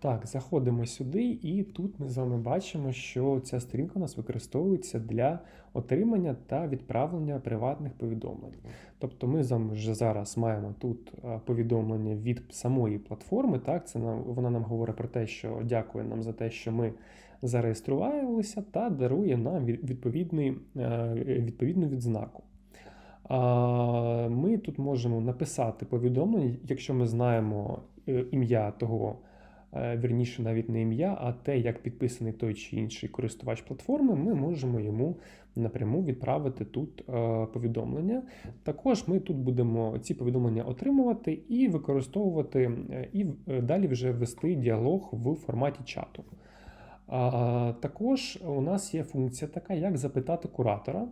Так, заходимо сюди, і тут ми з вами бачимо, що ця сторінка у нас використовується для отримання та відправлення приватних повідомлень. Тобто ми з вами вже зараз маємо тут е, повідомлення від самої платформи. Так, це нам вона нам говорить про те, що дякує нам за те, що ми зареєструвалися, та дарує нам відповідний, е, відповідну відзнаку. Ми тут можемо написати повідомлення, якщо ми знаємо е, ім'я того, вірніше, навіть не ім'я, а те, як підписаний той чи інший користувач платформи, ми можемо йому напряму відправити тут е, повідомлення. Також ми тут будемо ці повідомлення отримувати і використовувати, е, і е, далі вже вести діалог в форматі чату. Також у нас є функція така, як запитати куратора.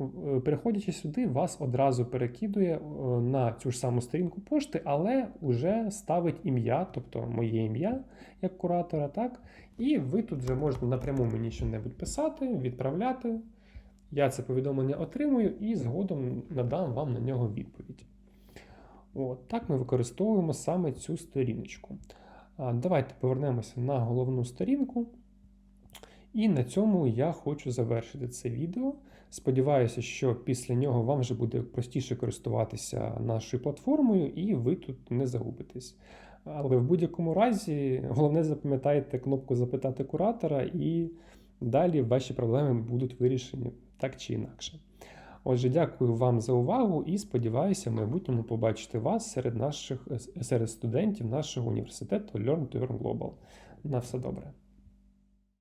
Е, Переходячи сюди, вас одразу перекидує е, на цю ж саму сторінку пошти, але вже ставить ім'я, тобто моє ім'я як куратора, так? І ви тут вже можете напряму мені щось писати, відправляти. Я це повідомлення отримую і згодом надам вам на нього відповідь. От, так ми використовуємо саме цю сторіночку. Давайте повернемося на головну сторінку. І на цьому я хочу завершити це відео. Сподіваюся, що після нього вам вже буде простіше користуватися нашою платформою, і ви тут не загубитесь. Але в будь-якому разі, головне запам'ятайте кнопку Запитати куратора, і далі ваші проблеми будуть вирішені так чи інакше. Отже, дякую вам за увагу і сподіваюся, в майбутньому побачити вас серед наших серед студентів нашого університету Learn to Earn Global. На все добре.